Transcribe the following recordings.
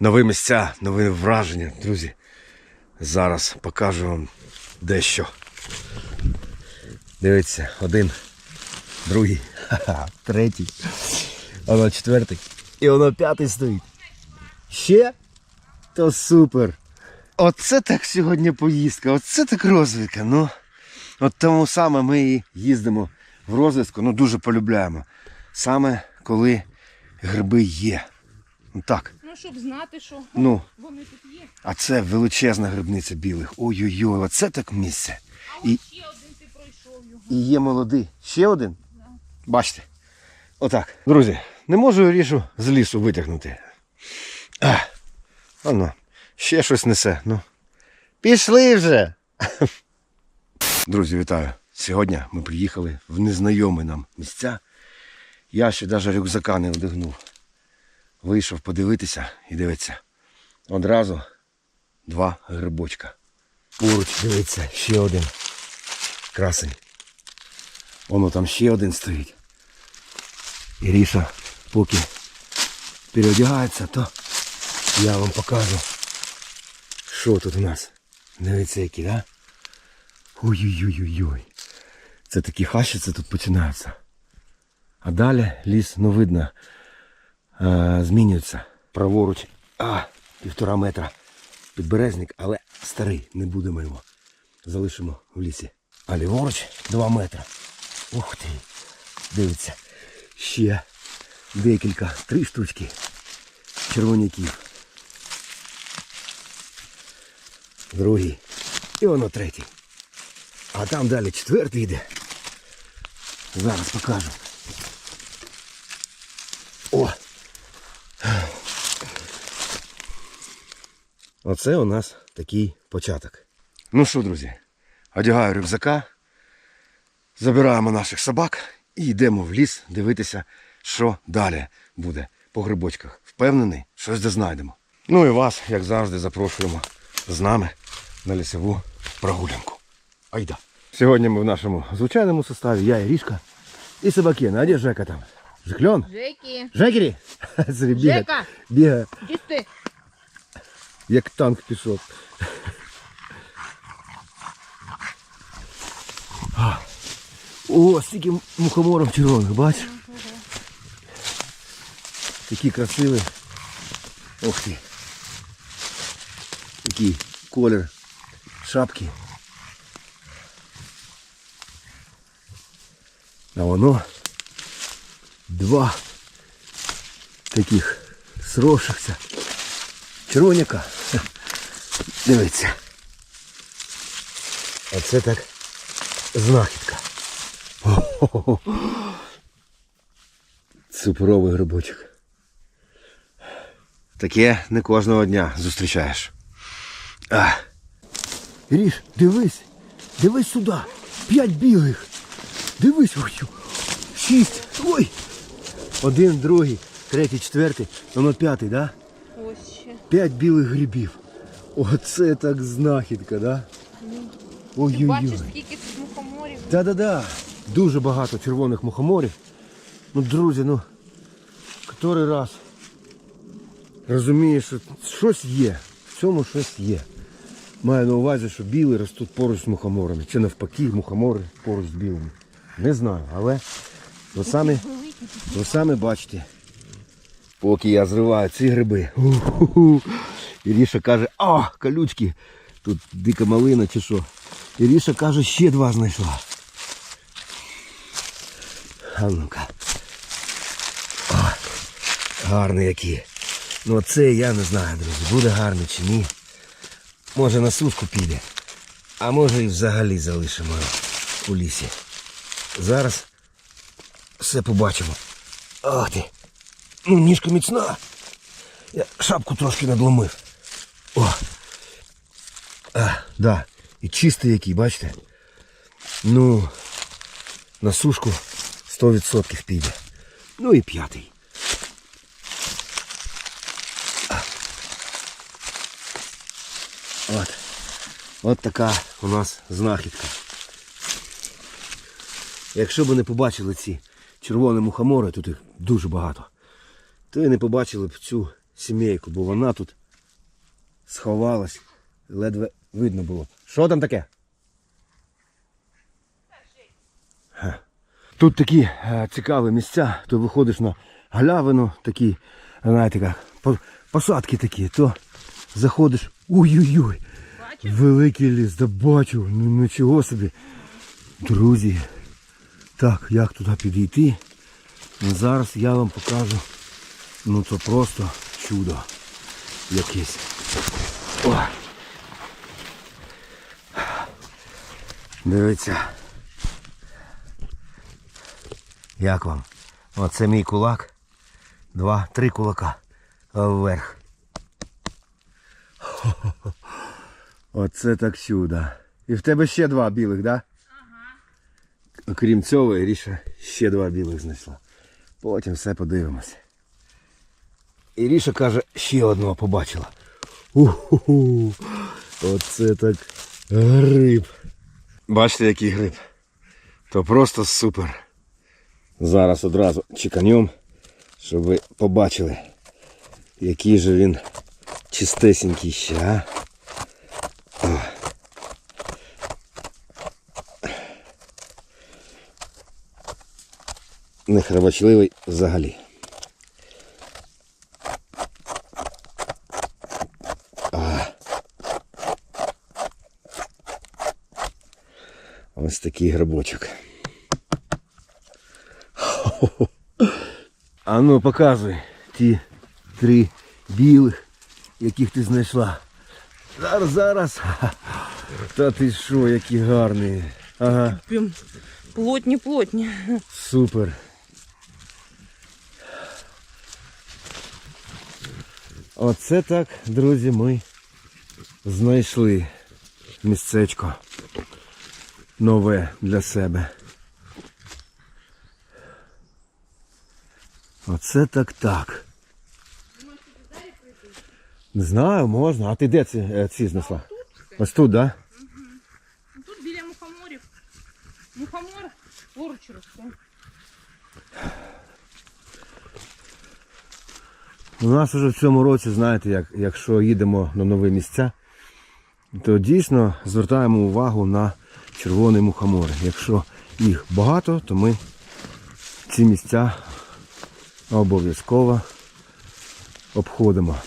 Нові місця, нові враження, друзі. Зараз покажу вам дещо. Дивіться, один, другий, третій, воно четвертий. І воно п'ятий стоїть. Ще? То супер. Оце так сьогодні поїздка, оце так розвідка. Ну, от тому саме ми і їздимо в розвідку, ну дуже полюбляємо. Саме коли гриби є. Ну так. Ну, щоб знати, що Ну, вони тут є. а це величезна грибниця білих. Ой-ой-ой, оце так місце. А І- ще один ти пройшов його. І є молодий. Ще один? Бачите. Отак. Друзі, не можу рішу з лісу витягнути. А, воно, ще щось несе. Ну. Пішли вже. Друзі, вітаю. Сьогодні ми приїхали в незнайомі нам місця. Я ще навіть рюкзака не одягнув. Вийшов подивитися і дивиться. Одразу два грибочка. Поруч, дивиться, ще один. Красень. Воно там ще один стоїть. І Ріша, поки переодягається, то я вам покажу, що тут у нас. Дивіться які, да? Ой-ой-ой-ой-ой. Це такі хащиці тут починаються. А далі ліс, ну видно, е, змінюється. Праворуч, а, півтора метра підберезник, але старий, не будемо його. Залишимо в лісі. А ліворуч 2 метри. Ух ти. Дивіться. Ще декілька, три штучки червоняків. Другий. І воно третій. А там далі четвертий йде. Зараз покажу. О! Оце у нас такий початок. Ну що, друзі, одягаю рюкзака, забираємо наших собак і йдемо в ліс дивитися, що далі буде по грибочках. Впевнений, щось де знайдемо. Ну і вас, як завжди, запрошуємо з нами на лісову прогулянку. Айда. Сьогодні ми в нашому звичайному составі, я і Рішка, і собаки. Ну, а де Жека там? Жикльон? Жекі, Жекері? Жека, бігає, іди ти. Як танк пішов. О, стільки мухоморів червоних, бач? Такі красиві. Ох ти. Такий колір шапки. А воно два таких срошихся. Червоняка. Дивіться. Оце так знахідка. О-хо-хо. Грибочок. Таке не кожного дня зустрічаєш. А. Ріш, дивись, дивись сюди. П'ять білих. Дивись, ой. Шість. Ой. Один, другий, третій, четвертий, воно п'ятий, да? П'ять білих грибів. Оце так знахідка, да? Ти бачиш, Ой-ой-ой. скільки тут мухоморів? Да-да-да. Дуже багато червоних мухоморів. Ну, друзі, ну, котрий раз розумієш, що щось є. В цьому щось є. Маю на увазі, що білі ростуть поруч з мухоморами. Чи навпаки, мухомори поруч з білими. Не знаю, але ви самі, ви самі бачите. Поки я зриваю ці гриби. Іріша каже, а, колючки. Тут дика малина чи що. Іріша каже, ще два знайшла. А ну-ка. Гарні які. Ну це я не знаю, друзі, буде гарний чи ні. Може на сушку піде. А може і взагалі залишимо у лісі. Зараз все побачимо. Ох ти. Ну, ніжка міцна. Я шапку трошки надломив. О. А, да. І чистий який, бачите? Ну, на сушку 100% піде. Ну і п'ятий. От. От така у нас знахідка. Якщо б не побачили ці червоні мухомори, тут їх дуже багато, то і не побачили б цю сімейку, бо вона тут сховалась. Ледве видно було. Що там таке? Тут такі е, цікаві місця, то виходиш на галявину, такі, знаєте як, посадки такі, то заходиш. Ой-ой-ой! Великий ліс, да бачу, ну нічого собі. Друзі, так, як туди підійти? Ну, зараз я вам покажу. Ну це просто чудо якесь. О. Дивіться. Як вам? Оце мій кулак. Два, три кулака. Вверх. Оце так чудо. І в тебе ще два білих, так? Да? Ага. Окрім цього, Іріша ще два білих знайшла. Потім все подивимося. Іріша каже, ще одного побачила. Уху. Оце так гриб. Бачите, який гриб? То просто супер. Зараз одразу чеканем, щоб ви побачили, який же він чистесенький ще, а? О. Взагалі. Ось такий грибочок. А ну показуй ті три білих, яких ти знайшла. Зараз, зараз. Та ти що, які гарні. Ага, Прям плотні, плотні. супер. Оце так, друзі, ми знайшли місцечко нове для себе. Оце так так. Не знаю, можна. А ти де ці, е, ці знайшла? Ось тут, так? Да? Тут біля мухоморів. Мухомор поруч росте. У нас вже в цьому році, знаєте, як, якщо їдемо на нові місця, то дійсно звертаємо увагу на червоні мухомори. Якщо їх багато, то ми ці місця обов'язково обходимо.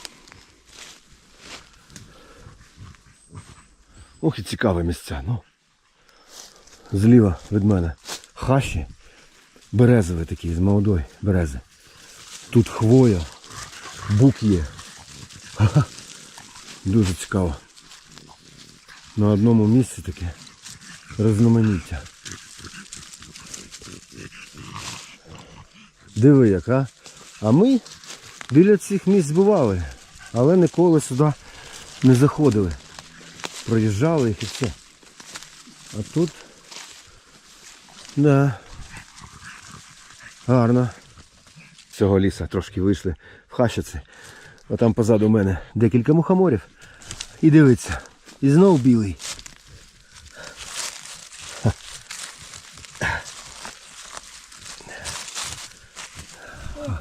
Ох і цікаве місця. Ну. Зліва від мене хащі березові такі, з молодої берези. Тут хвоя, бук є. Ха-ха. Дуже цікаво. На одному місці таке розноманіття. Диви як, а? А ми біля цих місць бували, але ніколи сюди не заходили. Проїжджали їх і все. А тут, да, гарно. З цього ліса трошки вийшли в хащиці. А там позаду мене декілька мухоморів. І дивиться. І знов білий. О,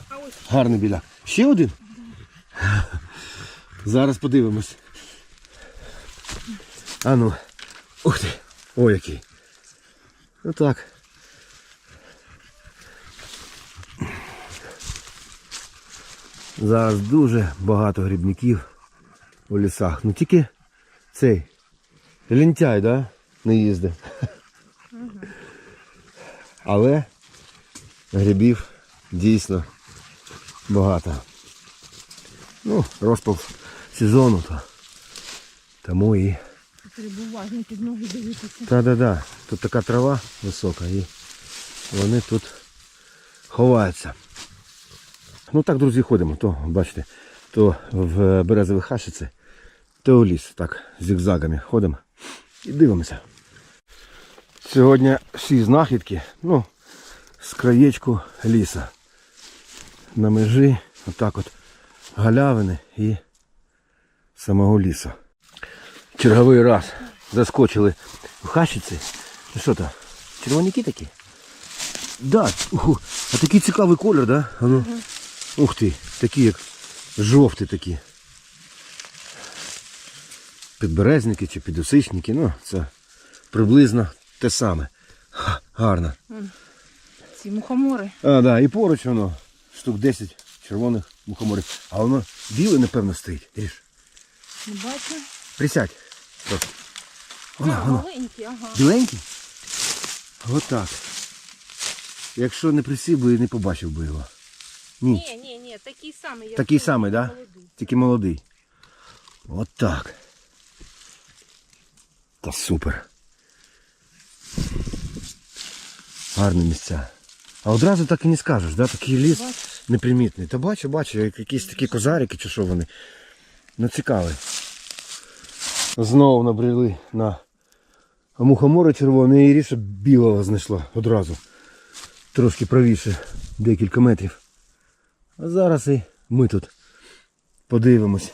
а ось Гарний біляк. Ще один? Зараз подивимось. А ну. Ух ти. Ой, який. Отак. Зараз дуже багато грибників у лісах. Ну тільки цей лентяй, да? Не їздить. Але грибів дійсно багато. Ну, розпал сезону, то тому і. треба уважно під ноги дивитися. Та-да-да. Тут така трава висока і вони тут ховаються. Ну так, друзі, ходимо. То, бачите, то в березові хащиці, то у ліс. Так, зігзагами ходимо і дивимося. Сьогодні всі знахідки, ну, з краєчку ліса. На межі, отак от галявини і самого лісу. Черговий раз заскочили в хащиці. Ну що там? Червоняки такі? Да. Уху. А такий цікавий колір, да? А ну. Ух ти, такі як жовті такі. Підберезники чи підосичники, ну, це приблизно те саме. Ха, гарно. Ці мухомори. А, да, і поруч воно. Штук 10 червоних мухоморів. А воно біле, напевно, стоїть. Ріж. Не бачу. Присядь. Трохи. Воно, а, воно. маленькі, ага. Біленький? Отак. Якщо не присів би, не побачив би його. Ні. Ні, ні, ні, такий самий. як Такий той, самий, да? молодий. Тільки молодий. От так. Та супер. Гарні місця. А одразу так і не скажеш, да? такий ліс непримітний. Та бачу, бачу, якісь такі козарики чи що вони. Ну цікаві. Знову набрели на мухомори червоне і ріше білого знайшла одразу. Трошки правіше, декілька метрів. А зараз і ми тут подивимось.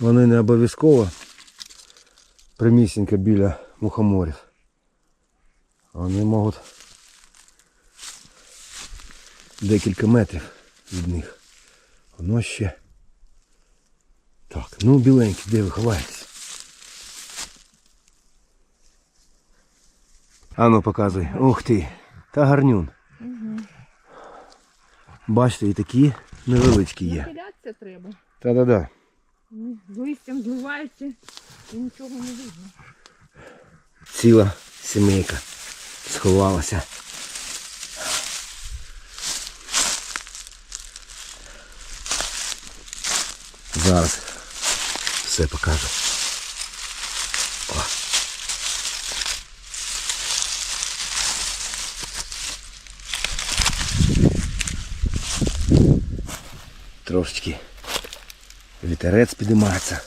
Вони не обов'язково прямісінько біля мухоморів. Вони можуть декілька метрів від них. Воно ще. Так, ну біленький, де ви ховаєтесь? Ану показуй. Ух ти. Та гарнюн. Бачите, і такі невеличкі є. Треба. Та-да-да. Листям зливаються і нічого не видно. Ціла сімейка сховалася. Зараз все покажу. О. Трошечки вітерець підіймається.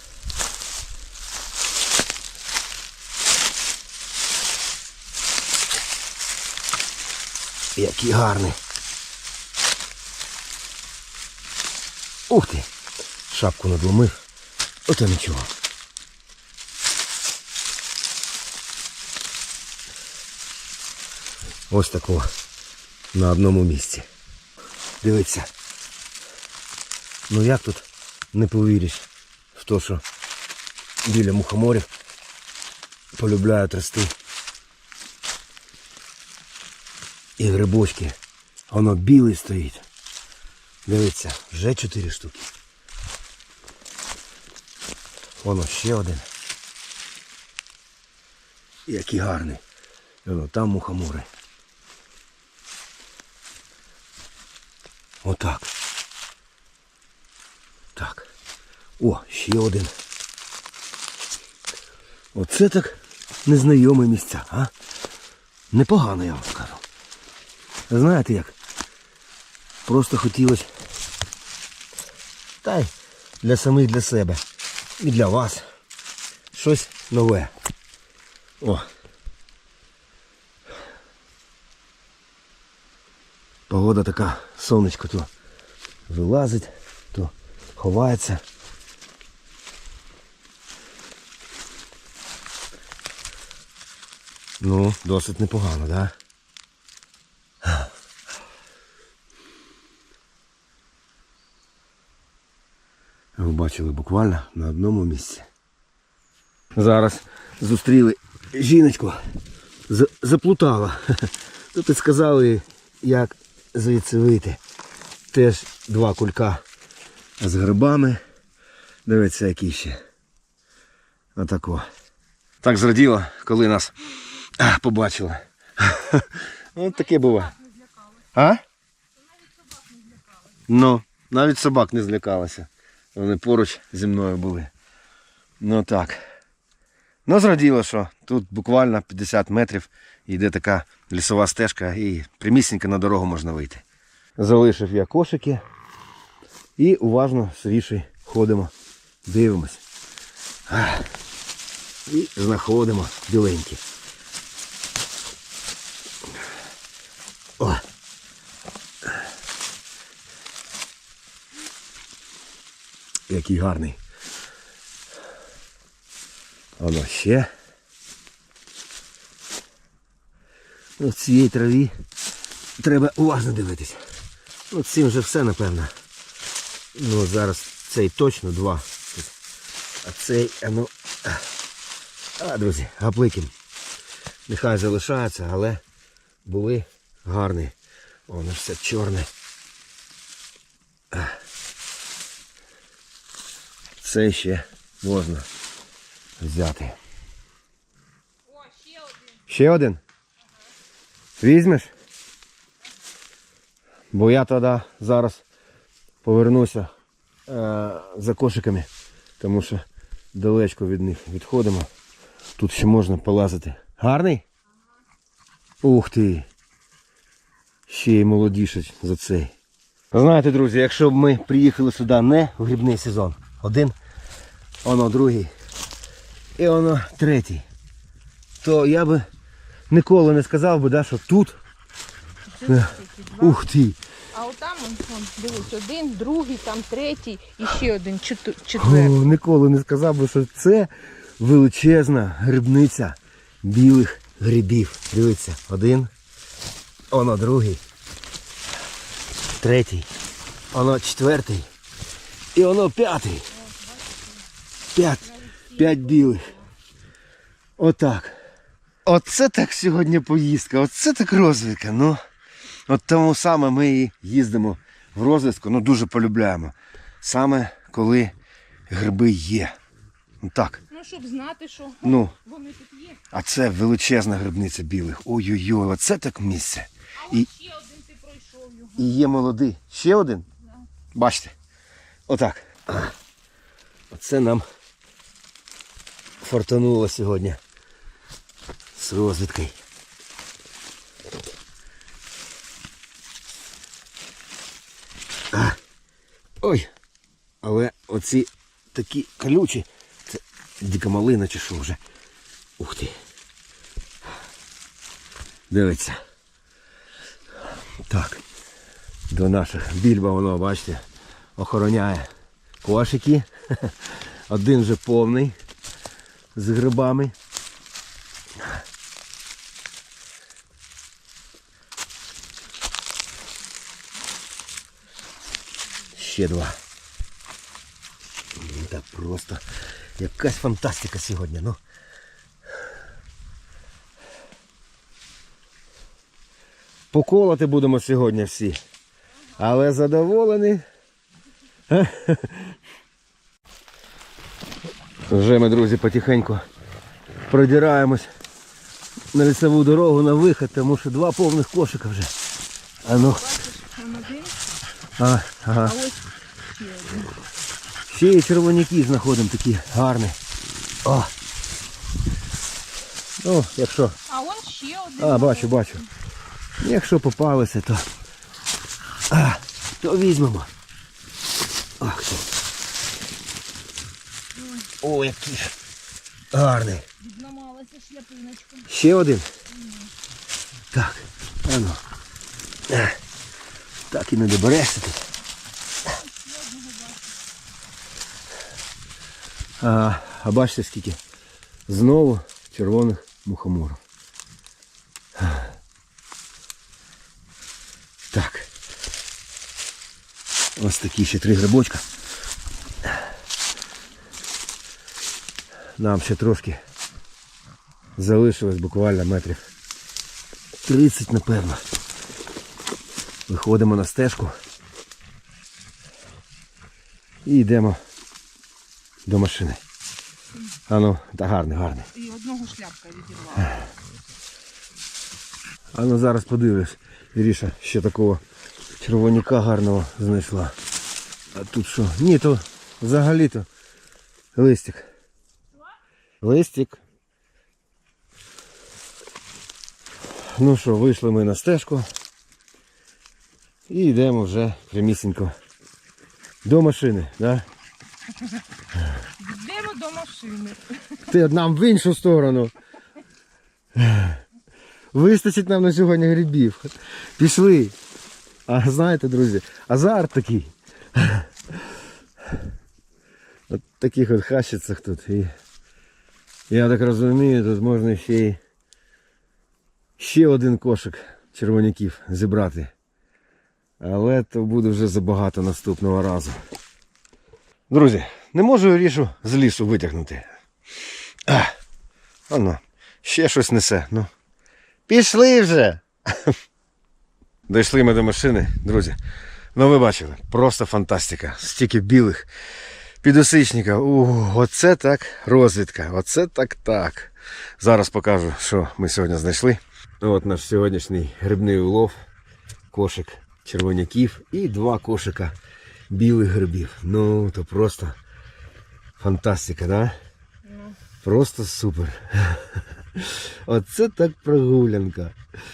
Який гарний. Ух ти! Шапку надломив. Ото нічого. Ось такого на одному місці. Дивіться. Ну як тут не повіриш в те, що біля мухоморів полюбляють рости і грибочки. Воно білий стоїть. Дивіться, вже чотири штуки. Воно ще один. Який гарний. Воно там мухомори. Отак. Так. О, ще один. Оце так незнайомі місця, а? Непогано, я вам скажу. Знаєте як? Просто хотілося. Та й для самих для себе. І для вас. Щось нове. О. Погода така, сонечко то вилазить, то ховається. Ну, досить непогано? Да? Ви бачили буквально на одному місці. Зараз зустріли жіночку. Заплутала. Тут і сказали, як звідси вийти. Теж два кулька з грибами. Дивіться, які ще. Отако. Так зраділо, коли нас а, побачила. Ось таке буває. А? Ну, навіть собак не злякалася. Вони поруч зі мною були. Ну так. Ну, зраділо, що тут буквально 50 метрів йде така лісова стежка і прямісінько на дорогу можна вийти. Залишив я кошики і уважно сиріші ходимо, дивимось. І знаходимо біленькі. О! Який гарний. Воно ще. в цій траві треба уважно дивитися. Ну, цим вже все, напевно. Ну, зараз цей точно два. А цей, а ну. а. А, друзі, гапликін. Нехай залишається, але були гарні. Воно все чорне. Це ще можна взяти. О, ще один. Ще один? Візьмеш? Бо я тоді зараз повернуся е, за кошиками, тому що далечко від них відходимо. Тут ще можна полазити. Гарний? Ух ти! Ще й молодіший за цей. Знаєте, друзі, якщо б ми приїхали сюди не в грибний сезон, один, воно другий і воно третій, то я би ніколи не сказав би, да, що тут. Е, Ух ти! А отам, дивись, один, другий, там третій і ще один, чету- О, ніколи не сказав би, що це величезна грибниця білих грибів. Дивіться, один, воно другий, третій, воно четвертий і воно п'ятий. П'ять, п'ять білих. Отак. Оце так сьогодні поїздка, оце так розвідка. Ну, от тому саме ми і їздимо в розвідку, ну дуже полюбляємо. Саме коли гриби є. Ну так. Ну, щоб знати, що Ну, вони тут є. а це величезна грибниця білих. Ой-ой-ой, оце так місце. І- ще один ти пройшов його. І є молодий. Ще один? Бачите. Отак. Оце нам фортануло сьогодні. З розвідкою. Ой. Але оці такі колючі. Це дика малина чи що вже. Ух ти. Дивіться. Так. До наших більба воно, бачите, охороняє кошики. Один вже повний з грибами. Ще два. Та просто якась фантастика сьогодні. Ну. Поколоти будемо сьогодні всі. Але задоволені. Вже ми, друзі, потихеньку продираємось на лісову дорогу на вихід, тому що два повних кошика вже. А ну, а, ага. ще. І червоняки знаходимо такі гарні. О. Ну, якщо. А он ще один. А, бачу, бачу. Якщо попалися, то. А, то візьмемо. Ах ти. О, який ж гарний. Відламалася шляпиночка. Ще один. Так, а ну. Е, Так і не доберешся тут. А, а бачите скільки? Знову червоних мухоморів. Так. Ось такі ще три грибочка. Нам ще трошки залишилось буквально метрів 30, напевно. Виходимо на стежку і йдемо до машини. А ну, та гарний, гарний. І одного шляпка відірвала. А ну зараз подивлюсь. Іріша ще такого червоняка гарного знайшла. А тут що? Ні, то взагалі-то листик. Листик. Ну що, вийшли ми на стежку. І йдемо вже прямісінько до машини. Да? Йдемо до машини. Ти нам в іншу сторону. Вистачить нам на сьогодні грибів. Пішли. А знаєте, друзі, азарт такий. От таких от хащицях тут. І я так розумію, тут можна ще й ще один кошик червоняків зібрати. Але то буде вже забагато наступного разу. Друзі, не можу рішу з лісу витягнути. А, Ано, ще щось несе. Ну. Пішли вже. Дійшли ми до машини, друзі. Ну ви бачили, просто фантастика. Стільки білих підосичників. У, оце так розвідка. Оце так так. Зараз покажу, що ми сьогодні знайшли. Ну, От наш сьогоднішній грибний улов, кошик червоняків і два кошика білих грибів. Ну, то просто фантастика, да? Просто супер. Оце так прогулянка.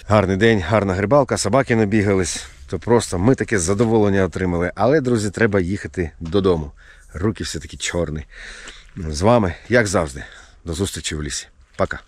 Гарний день, гарна грибалка, собаки набігались. То просто ми таке задоволення отримали. Але, друзі, треба їхати додому. Руки все таки чорні. З вами, як завжди, до зустрічі в лісі. Пока.